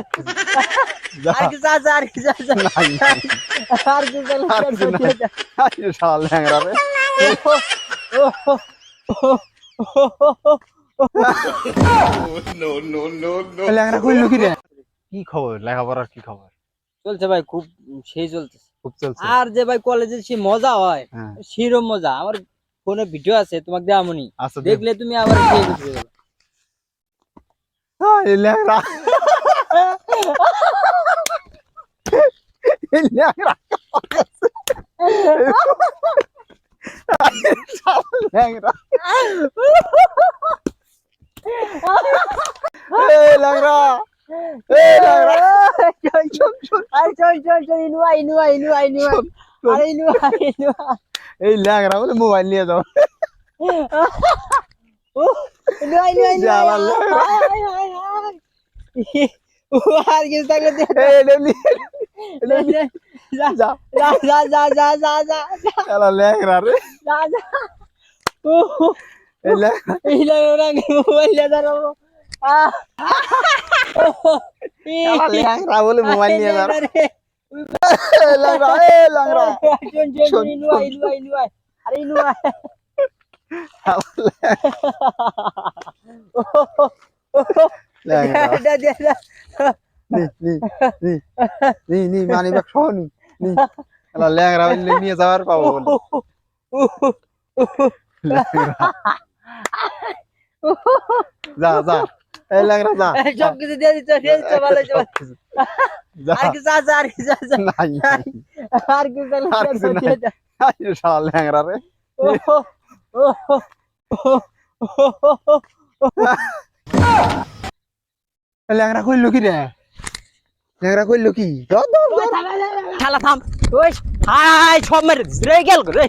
আর কি যা যা আর কি যা যা। নাই, নাই। আর কি যা আর কিছু শালা ল্যাংরা রে। ল্যাংরা কইলো কি রে? কি খবর? লেখাপড়ার কি খবর? চলছে ভাই খুব সেই চলতেছে। খুব চলছে। আর যে ভাই কলেজে সে মজা হয় হ্যাঁ। সেরকম মজা। আমার ফোনে ভিডিও আছে তোমাকে দেওয়ামনি আচ্ছা দেখ দেখলে তুমি আবার ল্যাংরা ল্যাংরা ল্যাংরা এই ল্যাংরা বলে মোবাইল নিয়ে যাও ল্যাংরা আর কিছু থাকলে মোবাইল নিয়ে আরে ইনুয়া মানিব্যাগ সহ নি ল্যাংরা নিয়ে যাওয়ার ল্যাংরা যা সব কিছু দিয়ে দিচ্ছ যা যা যা যা নাই আর কি যা আর কি ল্যাংরা রে ল্যাংরা কইলো কি রে? ল্যাংরা কইলো কি? থাম। ওই হাই সব মেরে গেল রে।